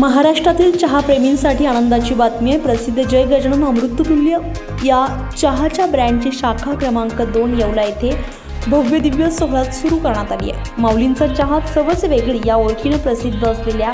महाराष्ट्रातील चहाप्रेमींसाठी आनंदाची बातमी आहे. प्रसिद्ध जय गजानन अमृततुल्य या चहाच्या ब्रँडची शाखा क्रमांक दोन येवला येथे भव्य दिव्य सोहळ्यात सुरू करण्यात आली आहे. माऊलींचा चहा चवच वेगळी या ओळखीनं प्रसिद्ध असलेल्या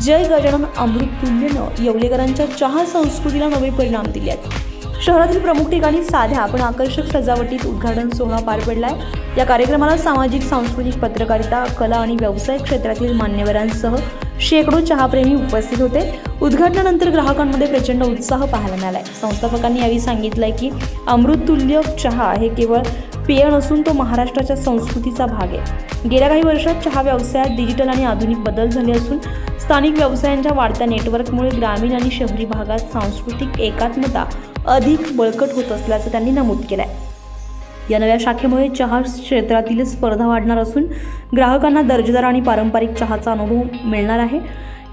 जय गजानन अमृततुल्यनं येवलेकरांच्या चहा संस्कृतीला नवे परिणाम दिले आहेत शहरातील प्रमुख ठिकाणी साध्या पण आकर्षक सजावटीत उद्घाटन सोहळा पार पडलाय. या कार्यक्रमाला सामाजिक सांस्कृतिक पत्रकारिता कला आणि व्यवसाय क्षेत्रातील मान्यवरांसह शेकडो चहाप्रेमी उपस्थित होते. उद्घाटनानंतर ग्राहकांमध्ये प्रचंड उत्साह पाहायला मिळाला आहे संस्थापकांनी यावेळी सांगितलं आहे की अमृततुल्य चहा हे केवळ पेय नसून तो महाराष्ट्राच्या संस्कृतीचा भाग आहे. गेल्या काही वर्षात चहा व्यवसायात डिजिटल आणि आधुनिक बदल झाले असून स्थानिक व्यवसायांच्या वाढत्या नेटवर्कमुळे ग्रामीण आणि शहरी भागात सांस्कृतिक एकात्मता अधिक बळकट होत असल्याचं त्यांनी नमूद केलं आहे या नव्या शाखेमुळे चहा क्षेत्रातील स्पर्धा वाढणार असून ग्राहकांना दर्जेदार आणि पारंपरिक चहाचा अनुभव मिळणार आहे.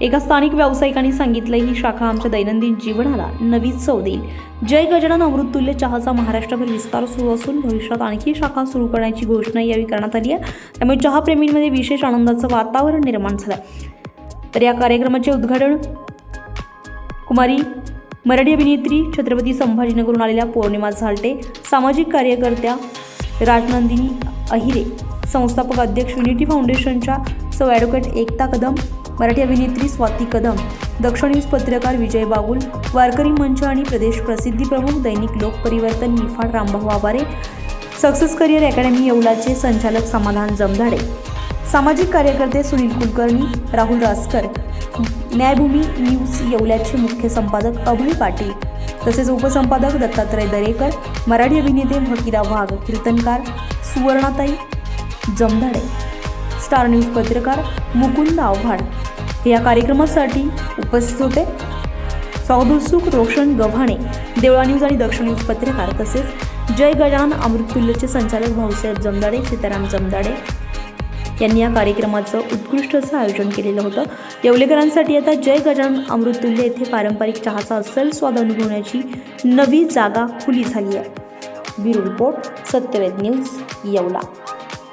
एका स्थानिक व्यावसायिकाने सांगितलं ही शाखा आमच्या दैनंदिन जीवनाला नवी चव देईल. जय गजानन अमृततुल्य चहाचा महाराष्ट्रभर विस्तार सुरू असून भविष्यात आणखी शाखा सुरू करण्याची घोषणा यावेळी करण्यात आली आहे. त्यामुळे चहाप्रेमींमध्ये विशेष आनंदाचं वातावरण निर्माण झालं. तर या कार्यक्रमाचे उद्घाटन कुमारी मराठी अभिनेत्री छत्रपती संभाजीनगरून आलेल्या पौर्णिमा झालटे सामाजिक कार्यकर्त्या राजनंदिनी अहिरे संस्थापक अध्यक्ष युनिटी फाउंडेशनच्या सौ ॲडव्होकेट एकता कदम मराठी अभिनेत्री स्वाती कदम दक्ष न्यूज पत्रकार विजय बागुल वारकरी मंच आणि प्रदेश प्रसिद्धी प्रमुख दैनिक Lokparivartan Niphad Rambhau Aware success career academy येवलाचे संचालक समाधान जमधाडे सामाजिक कार्यकर्ते सुनील कुलकर्णी राहुल रासकर न्यायभूमी न्यूज येवल्याचे मुख्य संपादक अभय पाटील तसेच उपसंपादक दत्तात्रय दरेकर मराठी अभिनेते फकीरा वाघ कीर्तनकार सुवर्णाताई जमधाडे. स्टार न्यूज पत्रकार मुकुंद आव्हाड या कार्यक्रमासाठी उपस्थित होते. सौदुसुख रोशन गव्हाणे देवळा न्यूज आणि दक्षिण न्यूज पत्रकार तसेच जय गजान अमृततुल्यचे संचालक भाऊसाहेब जमदाडे सीताराम जमदाडे यांनी या कार्यक्रमाचं उत्कृष्ट असं आयोजन केलेलं होतं. येवलेकरांसाठी आता जय गजान अमृततुल्य येथे पारंपरिक चहाचा असल स्वाद अनुभवण्याची नवी जागा खुली झाली आहे. Bureau report Satyaved news Yeola.